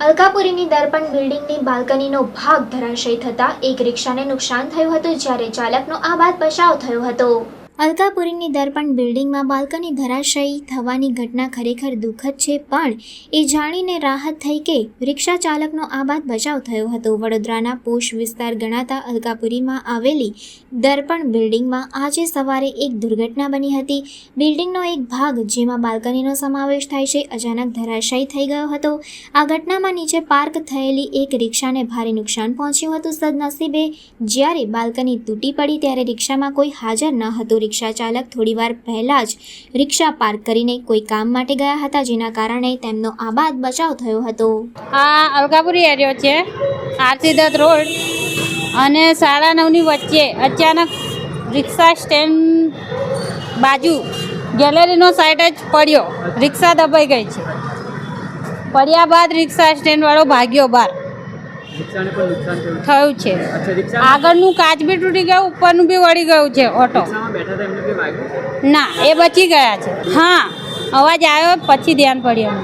અલકાપુરીની દર્પણ બિલ્ડિંગની બાલ્કનીનો ભાગ ધરાશયી થતાં એક રિક્ષાને નુકસાન થયું હતું જ્યારે ચાલકનો આ બાદ બચાવ થયો હતો. અલકાપુરીની દર્પણ બિલ્ડિંગમાં બાલ્કની ધરાશયી થવાની ઘટના ખરેખર દુઃખદ છે, પણ એ જાણીને રાહત થઈ કે રિક્ષા ચાલકનો આબાદ બચાવ થયો હતો. વડોદરાના પોષ વિસ્તાર ગણાતા અલકાપુરીમાં આવેલી દર્પણ બિલ્ડિંગમાં આજે સવારે એક દુર્ઘટના બની હતી. બિલ્ડિંગનો એક ભાગ, જેમાં બાલ્કનીનો સમાવેશ થાય છે, અચાનક ધરાશાયી થઈ ગયો હતો. આ ઘટનામાં નીચે પાર્ક થયેલી એક રિક્ષાને ભારે નુકસાન પહોંચ્યું હતું સદનસીબે. જ્યારે બાલ્કની તૂટી પડી, ત્યારે રિક્ષામાં કોઈ હાજર ન હતું. રિક્ષા ચાલક થોડીવાર પહેલાં જ રિક્ષા પાર્ક કરીને કોઈ કામ માટે ગયા હતા, જેના કારણે તેમનો આબાદ બચાવ થયો હતો. આ અલકાપુરી એરિયો છે આરતી દત્ત રોડ અને સાડા નવની વચ્ચે અચાનક રિક્ષા સ્ટેન્ડ બાજુ ગેલેરીનો સાઈડ જ પડ્યો. રિક્ષા દબાઈ ગઈ છે. પડ્યા બાદ રિક્ષા સ્ટેન્ડવાળો ભાગ્યો બહાર. થયું છે? આગળનું કાચ બી તૂટી ગયું ઉપરનું બી વળી ગયું છે ઓટો. ના એ બચી ગયા છે. હા અવાજ આવ્યો પછી ધ્યાન પડ્યું